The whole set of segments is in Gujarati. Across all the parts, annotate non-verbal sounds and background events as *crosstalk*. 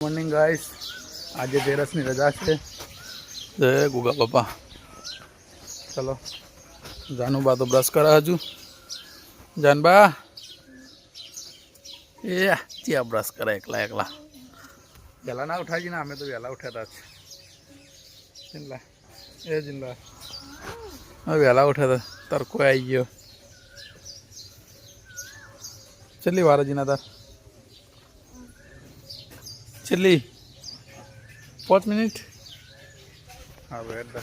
મોર્નિંગ ગાઈસ આજે તેરસની રજા છે જય ગુગા બાપા ચલો જાનુબા તો બ્રશ કરે હજુ જાનબા એ ત્યાં બ્રશ કરે એકલા એકલા વહેલા ના ઉઠાજી ને અમે તો વહેલા ઉઠ્યા હતા જિંદલા એ જિંદલા હવે વહેલા ઉઠ્યા હતા તરકો આવી ગયો કેટલી વાર હજી ના તાર છેલ્લી પાંચ મિનિટ. હા ભાઈ એટલે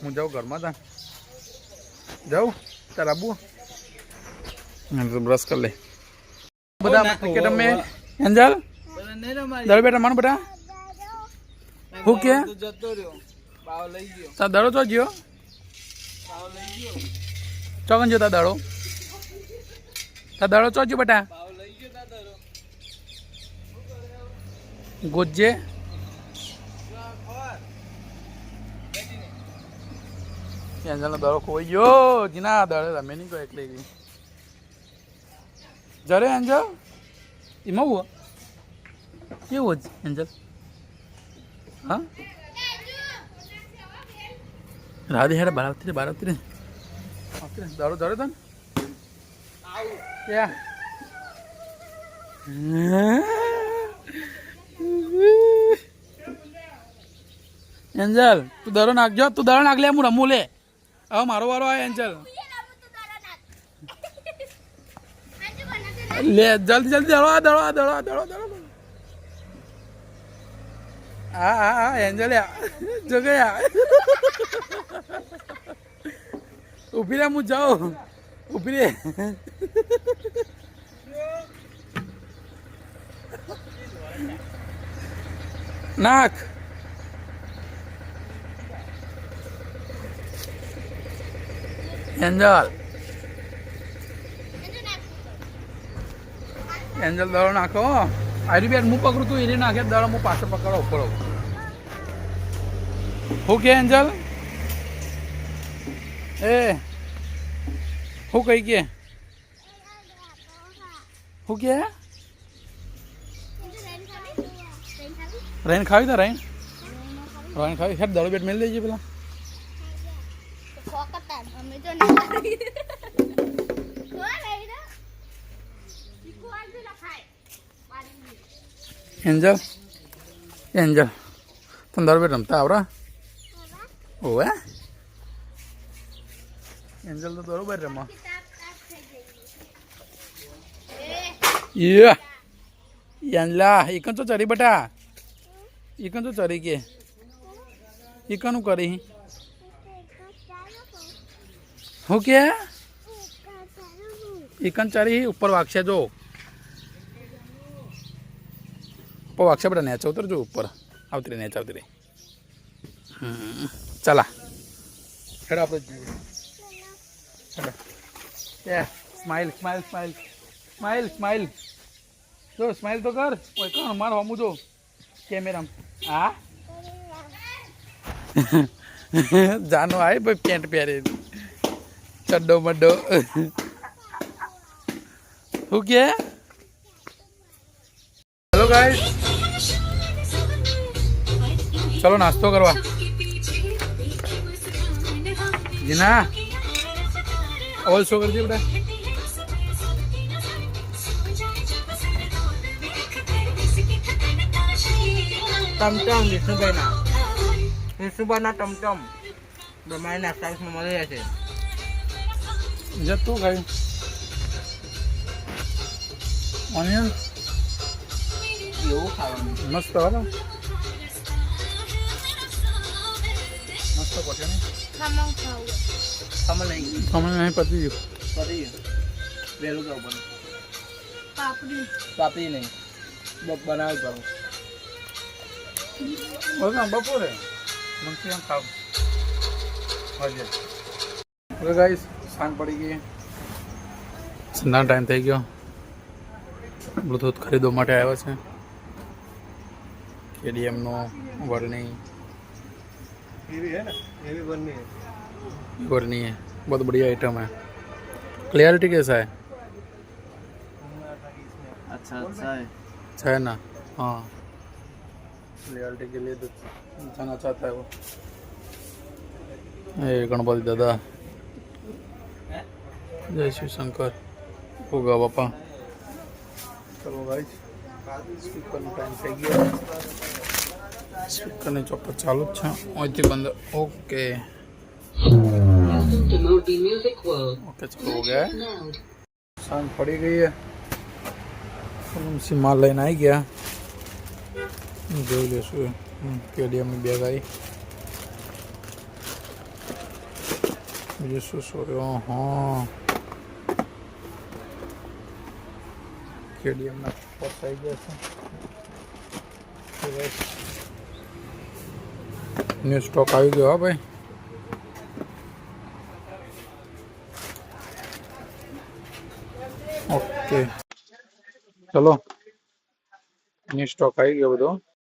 હું જાઉં ઘરમાં તા. જાઉં? તાર આબુ? બ્રશ કરી લે. બધા ક્રિકેટ રમે એન્જલ દળ બેટા માનો બેટા? હું કે? તાર દાડો ચો ગયો. ચોકન જો તાર દાડો. તાર દાડો ચો ગયો બેટા? ગોજે. એન્જલનો દડો ખોઈ ગયો. જીના દડે રમે નહીં કોઈ એકલી ગઈ જરે એન્જલ. એમાં હું કેવું જ એન્જલ? હા? રાધે હેડે બાર આવતી રે બાર આવતી રે. આવતી રે. દડો દડો તને. ક્યાં? એન્જલ, તું દરો નાખજો તું દરો નાખ લે, હું રમું લે. હવે મારો વારો આવે, એન્જલ. લે, જલ્દી જલ્દી, દડો દડો દડો દડો દડો. હા હા હા એન્જલ જો ઊભી રે, હું જાઉં. ઊભી રે. નાખ. એન્જલ એન્જલ દળો નાખો આરી બેન હું પકડું તું એરી નાખે દડો હું પાછળ પકડો ઉપડો. હું કે એન્જલ એ હું કઈ કે? હું કે? રેન ખાવી તા રેન. રેન ખાવી હેડ દડો બેટ મેળ દેજે પેલા. એન્જલ એન્જલ પંદર રૂપિયા રમતા આવરા ઓવે એન્જલ તો બરોબર રમો યે એન્જલા એકન તો ચરી બટા એકન તો ચરી કે એકનું કરી હું કે એકંચારી ઉપર વાગશે જો. ઉપર વાગશે બધા નેચા ઉતરજો ઉપર. આવતી રહી, નેચા આવતી રહી. ચાલા. હેડ આપણે smile smile smile smile smile જો સ્માઇલ તો કર. કોઈ કોણ, મારો હમું જો. કેમેરા હા? *laughs* જાનો આય, ભાઈ, પેન્ટ પહેરે. ચડ્ડો મડ્ડો શું કે હેલો ગાઈસ ચલો નાસ્તો કરવા જીના ઓલ શો કરજે બેટા ટમટમ વિષ્ણુભાઈના વિષ્ણુભાઈના ટમટમ બ્રહ્માંડના માં મળી રહે છે જતું ખાયું ઓનિયન એવું ખાવાનું મસ્ત હતો મસ્ત પટ્યો ને ખમણ નહીં તમને નહીં પતી ગયું પતી ગયું વહેલું જવું પડે પાપડી નહીં બ- બનાવી પડું બસ બપોરે ખાવ હજે હવે ગાઈસ સાંજ પડી ગઈ સંધ્યાનો ટાઈમ થઈ ગયો બ્લૂટૂથ ખરીદવા માટે આવ્યો છે કેડીએમનો વર્ણી वर्नी है बहुत बढ़िया आइटम है क्लियरिटी कैसा है अच्छा अच्छा है अच्छा है ना हाँ रियलिटी के लिए तो जाना चाहता है वो ये गणपति दादा जय शिव शंकर। होगा बापा। चलो भाई स्पीकर ने चौपा चालू छाई बंद ओके। ओके चलो हो गया। शाम पड़ी गई है। माल लेने आई गया जो केडीएम में बैग आई मुझे सो हाँ। પર્સ આવી ગયા છે. ન્યૂ સ્ટોક આવી ગયો, હા ભાઈ? ઓકે ચલો. ન્યૂ સ્ટોક આવી ગયો બધો.